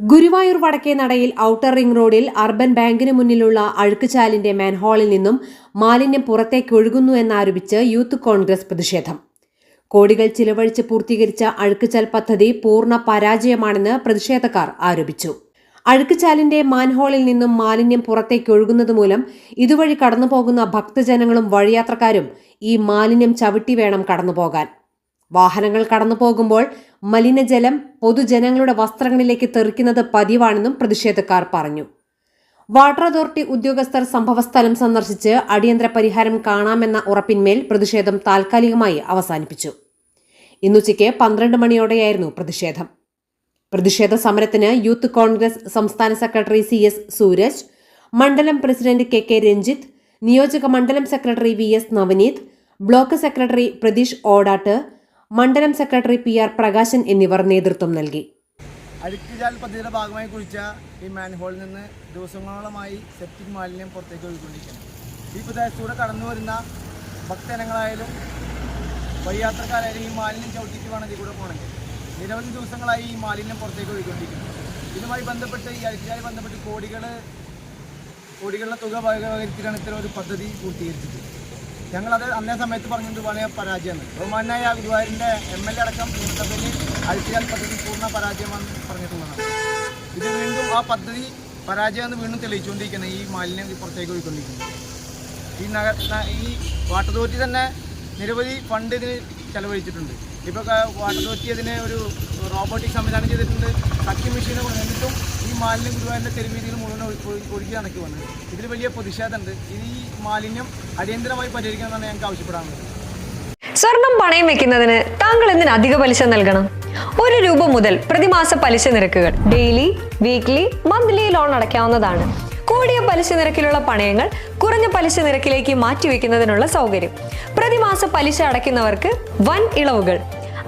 Guruvayur വടക്കേ നടയിൽ outer ring റോഡിൽ അർബൻ ബാങ്കിന് മുന്നിലുള്ള അഴുക്കുചാലിന്റെ മാൻഹോളിൽ നിന്നും മാലിന്യം പുറത്തേക്ക് ഒഴുകുന്നു എന്നാരോപിച്ച് യൂത്ത് കോൺഗ്രസ് പ്രതിഷേധം. കോടികൾ ചിലവഴിച്ച് പൂർത്തീകരിച്ച അഴുക്കുചാൽ പദ്ധതി പൂർണ പരാജയമാണെന്ന് പ്രതിഷേധക്കാർ ആരോപിച്ചു. അഴുക്കുചാലിന്റെ മാൻഹോളിൽ നിന്നും മാലിന്യം പുറത്തേക്ക് ഒഴുകുന്നത് മൂലം ഇതുവഴി കടന്നുപോകുന്ന ഭക്തജനങ്ങളും വഴിയാത്രക്കാരും ഈ മാലിന്യം ചവിട്ടി വേണം കടന്നുപോകാൻ. വാഹനങ്ങൾ കടന്നു പോകുമ്പോൾ മലിനജലം പൊതുജനങ്ങളുടെ വസ്ത്രങ്ങളിലേക്ക് തെറിക്കുന്നത് പതിവാണെന്നും പ്രതിഷേധക്കാർ പറഞ്ഞു. വാട്ടർ അതോറിറ്റി ഉദ്യോഗസ്ഥർ സംഭവസ്ഥലം സന്ദർശിച്ച് അടിയന്തര പരിഹാരം കാണാമെന്ന ഉറപ്പിന്മേൽ പ്രതിഷേധം താൽക്കാലികമായി അവസാനിപ്പിച്ചു. ഇന്നുച്ചയ്ക്ക് പന്ത്രണ്ട് മണിയോടെയായിരുന്നു പ്രതിഷേധം. പ്രതിഷേധ സമരത്തിന് യൂത്ത് കോൺഗ്രസ് സംസ്ഥാന സെക്രട്ടറി സി എസ് സൂരജ് മണ്ഡലം പ്രസിഡന്റ് കെ കെ രഞ്ജിത്ത് നിയോജക മണ്ഡലം secretary V S Navaneeth block secretary Pratheesh Odatt മണ്ഡലം സെക്രട്ടറി പി ആർ പ്രകാശൻ എന്നിവർ നേതൃത്വം നൽകി. അഴുക്കുചാൽ പദ്ധതിയുടെ ഭാഗമായി കുഴിച്ച ഈ മാൻഹോളിൽ നിന്ന് ദിവസങ്ങളോളമായി സെപ്റ്റിക് മാലിന്യം പുറത്തേക്ക് ഒഴുകൊണ്ടിരിക്കുന്നത് ഈ പ്രദേശത്തൂടെ കടന്നു വരുന്ന ഭക്തജനങ്ങളായാലും വഴിയാത്രക്കാരായാലും ഈ മാലിന്യം ചവിട്ടിക്ക് വേണം ഇതിൽ കൂടെ പോകണമെങ്കിൽ. നിരവധി ദിവസങ്ങളായി ഈ മാലിന്യം പുറത്തേക്ക് ഒഴുകിക്കൊണ്ടിരിക്കുന്നു. ഇതുമായി ബന്ധപ്പെട്ട് ഈ അഴുക്കുചാലുമായി ബന്ധപ്പെട്ട് കോടികൾ കോടികളുടെ തുക വകവരുത്തിയാണ് ഇത്തരം ഒരു പദ്ധതി പൂർത്തീകരിച്ചത് ഞങ്ങളത് അന്നേ സമയത്ത് പറഞ്ഞത് വളരെ പരാജയമാണ്. ബഹുമാനായ ഗുരുവായൂരിന്റെ എം എൽ എ അടക്കം നിയമസഭയിൽ അഴിച്ചാൽ പദ്ധതി പൂർണ പരാജയമാണ് പറഞ്ഞിട്ടുള്ളതാണ്. ഇത് വീണ്ടും ആ പദ്ധതി പരാജയമെന്ന് വീണ്ടും തെളിയിച്ചുകൊണ്ടിരിക്കുന്നത് ഈ മാലിന്യം പുറത്തേക്ക് പോയിക്കൊണ്ടിരിക്കുന്നത് ഈ നഗര ഈ വാട്ടർ അതോറിറ്റി തന്നെ നിരവധി ഫണ്ട് ഇതിന് ചെലവഴിച്ചിട്ടുണ്ട്. ഇപ്പോൾ വാട്ടർ അതോറിറ്റി അതിനെ ഒരു റോബോട്ടിക് സംവിധാനം ചെയ്തിട്ടുണ്ട്. സഖ്യ മെഷീൻ എന്നിട്ടും ഈ മാലിന്യം ഗുരുവായൂരിന്റെ തെരുവീതിയിൽ മുഴുവൻ ഒഴു- ഒഴു- ഒഴുകി നടക്കി വന്നത് ഇതിൽ വലിയ പ്രതിഷേധമുണ്ട്. ഈ മാലിന്യം അടിയന്തരമായി പരിഹരിക്കണമെന്നാണ് ഞങ്ങൾക്ക് ആവശ്യപ്പെടാനുള്ളത്. സ്വർണം പണയം വെക്കുന്നതിന് താങ്കൾ എന്തിന് അധിക പലിശ നൽകണം? ഒരു രൂപ മുതൽ പ്രതിമാസ പലിശ നിരക്കുകൾ ഡെയിലി വീക്ക്ലി മന്ത്ലി ലോൺ അടയ്ക്കാവുന്നതാണ്. കൂടിയ പലിശ നിരക്കിലുള്ള പണയങ്ങൾ കുറഞ്ഞ പലിശ നിരക്കിലേക്ക് മാറ്റിവെക്കുന്നതിനുള്ള സൗകര്യം. പ്രതിമാസ പലിശ അടയ്ക്കുന്നവർക്ക് വൻ ഇളവുകൾ.